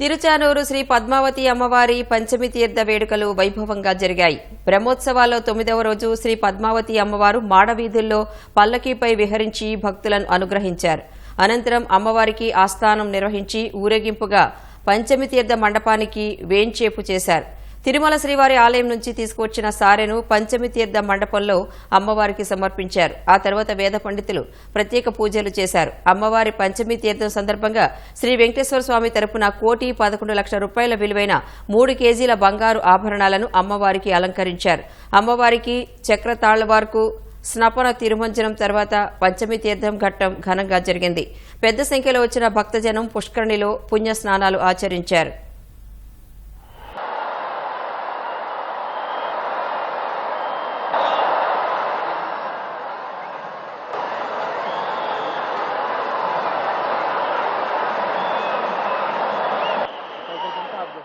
తిరుచానూరు శ్రీ పద్మావతి అమ్మవారి పంచమి తీర్థ వేడుకలు వైభవంగా జరిగాయి. బ్రహ్మోత్సవాల్లో తొమ్మిదవ రోజు శ్రీ పద్మావతి అమ్మవారు మాడవీధుల్లో పల్లకీపై విహరించి భక్తులను అనుగ్రహించారు. అనంతరం అమ్మవారికి ఆస్థానం నిర్వహించి ఊరేగింపుగా పంచమి తీర్థ మండపానికి వేంచేపు చేశారు. తిరుమల శ్రీవారి ఆలయం నుంచి తీసుకువచ్చిన సారెను పంచమి తీర్థ మండపంలో అమ్మవారికి సమర్పించారు. ఆ తర్వాత వేద పండితులు ప్రత్యేక పూజలు చేశారు. అమ్మవారి పంచమి తీర్థం సందర్భంగా శ్రీ వెంకటేశ్వర స్వామి తరపున కోటి పదకొండు లక్షల రూపాయల విలువైన మూడు కేజీల బంగారు ఆభరణాలను అమ్మవారికి అలంకరించారు. అమ్మవారికి చక్రతాళ్ళవార్కు స్నపన తిరుమంజనం తర్వాత పంచమి తీర్థం ఘట్టం ఘనంగా జరిగింది. పెద్ద సంఖ్యలో వచ్చిన భక్తజనం పుష్కరణిలో పుణ్య స్నానాలు ఆచరించారు. God